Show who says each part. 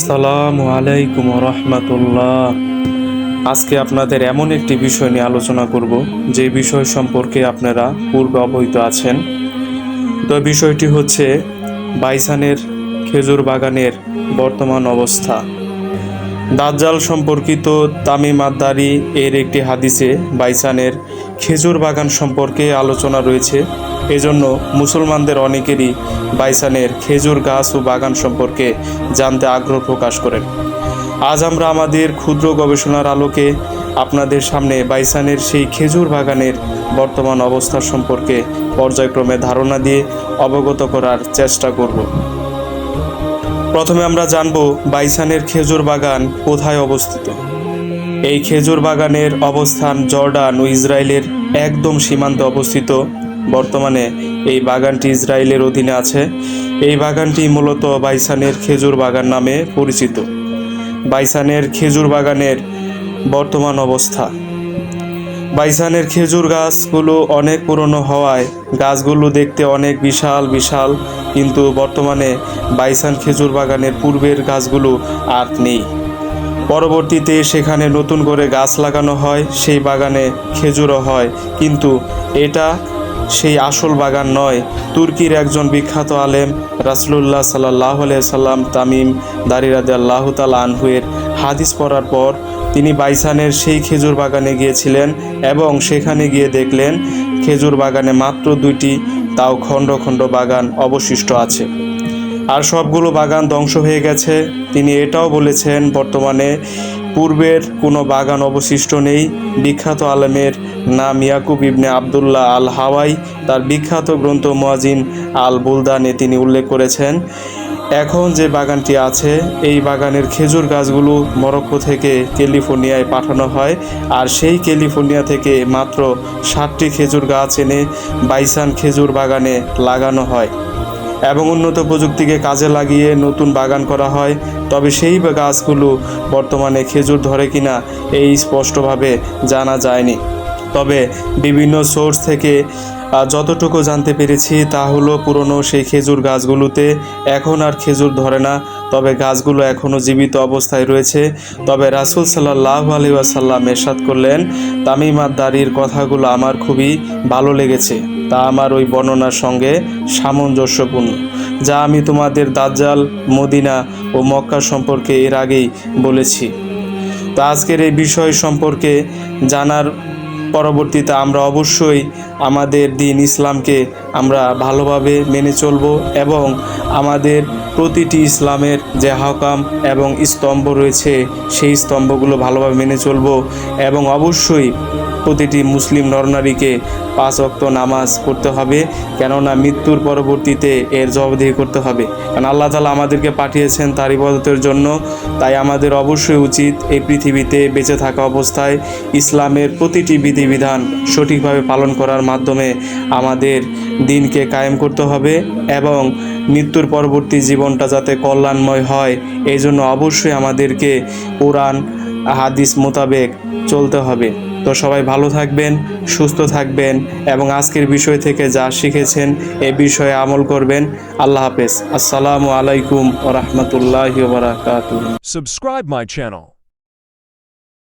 Speaker 1: সালামু আলাইকুম রহমতুল্লাহ আজকে আপনাদের এমন একটি বিষয় নিয়ে আলোচনা করব, যে বিষয় সম্পর্কে আপনারা পূর্বে অবহিত আছেন। তো বিষয়টি হচ্ছে বাইসানের খেজুর বাগানের বর্তমান অবস্থা। দাজ্জাল সম্পর্কিত তামিম আদ্দারি এর একটি হাদিসে বাইসানের খেজুর বাগান সম্পর্কে আলোচনা রয়েছে। এজন্য মুসলমানদের অনেকেরই বাইসানের খেজুর গাছ ও বাগান সম্পর্কে জানতে আগ্রহ প্রকাশ করেন। আজ আমরা আমাদের ক্ষুদ্র গবেষণার আলোকে আপনাদের সামনে বাইসানের সেই খেজুর বাগানের বর্তমান অবস্থা সম্পর্কে পর্যায়ক্রমে ধারণা দিয়ে অবগত করার চেষ্টা করব। প্রথমে আমরা জানব বাইসানের খেজুর বাগান কোথায় অবস্থিত। এই খেজুর বাগানের অবস্থান জর্ডান ও ইসরায়েলের একদম সীমান্তে অবস্থিত। বর্তমানে এই বাগানটি ইসরায়েলের অধীনে আছে। এই বাগানটি মূলত বাইসানের খেজুর বাগান নামে পরিচিত। বাইসানের খেজুর বাগানের বর্তমান অবস্থা। বাইসানের খেজুর গাছগুলো অনেক পুরনো হওয়ায় গাছগুলো দেখতে অনেক বিশাল বিশাল। কিন্তু বর্তমানে বাইসান খেজুর বাগানের পূর্বের গাছগুলো আর নেই। পরবর্তীতে সেখানে নতুন করে গাছ লাগানো হয়, সেই বাগানে খেজুরও হয়। কিন্তু এটা সেই আসল বাগান নয়। তুর্কির একজন বিখ্যাত আলেম রাসলুল্লাহ সাল্লাহ সাল্লাম তামিম দারিরাদে আল্লাহ তাল আনহুয়ের হাদিস পড়ার পর তিনি বাইসানের সেই খেজুর বাগানে গিয়েছিলেন এবং সেখানে গিয়ে দেখলেন খেজুর বাগানে মাত্র দুইটি, তাও খণ্ড খণ্ড বাগান অবশিষ্ট আছে। আর সবগুলো বাগান ধ্বংস হয়ে গেছে। তিনি এটাও বলেছেন, বর্তমানে পূর্বের কোনো বাগান অবশিষ্ট নেই। বিখ্যাত আলেমের নাম ইয়াকুব ইবনে আবদুল্লাহ আল হাওয়াই তার বিখ্যাত গ্রন্থ মোয়াজিন আল বুলদানে তিনি উল্লেখ করেছেন, এখন যে বাগানটি আছে, এই বাগানের খেজুর গাছগুলো মরক্কো থেকে ক্যালিফোর্নিয়ায় পাঠানো হয়, আর সেই ক্যালিফোর্নিয়া থেকে মাত্র ষাটটি খেজুর গাছ এনে বাইসান খেজুর বাগানে লাগানো হয়। এবং উন্নত প্রযুক্তিকে কাজে লাগিয়ে নতুন বাগান করা হয়, তবে সেই গাছগুলো বর্তমানে খেজুর ধরে কিনা, এই স্পষ্টভাবে জানা যায়নি। তবে বিভিন্ন সোর্স থেকে যতটুকু জানতে পেরেছি তা হলো পুরনো সেই খেজুর গাছগুলোতে এখন আর খেজুর ধরে না। তবে গাছগুলো এখনও জীবিত অবস্থায় রয়েছে। তবে রাসুল সাল্লাহ আলী আসাল্লাম এরশাদ করলেন তামিমার দাড়ির কথাগুলো আমার খুবই ভালো লেগেছে। তা আমার ওই বর্ণনার সঙ্গে সামঞ্জস্যপূর্ণ। যা আমি তোমাদের দাজ্জাল, মদিনা ও মক্কা সম্পর্কে এর আগেই বলেছি। তো আজকের এই বিষয় সম্পর্কে জানার পরবর্তীতে আমরা অবশ্যই আমাদের দিন ইসলামকে আমরা ভালোভাবে মেনে চলব এবং আমাদের প্রতিটি ইসলামের যে হকাম এবং স্তম্ভ রয়েছে, সেই স্তম্ভগুলো ভালোভাবে মেনে চলব এবং অবশ্যই প্রতিটি মুসলিম নরনারীকে পাঁচ অক্ত নামাজ পড়তে হবে, কেননা মৃত্যুর পরবর্তীতে এর জবাবদিহি করতে হবে। কারণ আল্লাহ তালা আমাদেরকে পাঠিয়েছেন তার ইবাদতের জন্য, তাই আমাদের অবশ্যই উচিত এই পৃথিবীতে বেঁচে থাকা অবস্থায় ইসলামের প্রতিটি বিধিবিধান সঠিকভাবে পালন করার মাধ্যমে আমাদের দিনকে কায়েম করতে হবে এবং মৃত্যুর পরবর্তী জীবনটা যাতে কল্যাণময় হয় এই জন্য অবশ্যই আমাদেরকে কোরআন, হাদিস মোতাবেক চলতে হবে। তো সবাই ভালো থাকবেন, সুস্থ থাকবেন এবং আজকের বিষয় থেকে যা শিখেছেন এ বিষয়ে আমল করবেন। আল্লাহ হাফেজ। আসসালামু আলাইকুম রহমতুল্লাহ বারাকাতুহ।
Speaker 2: মাই channel.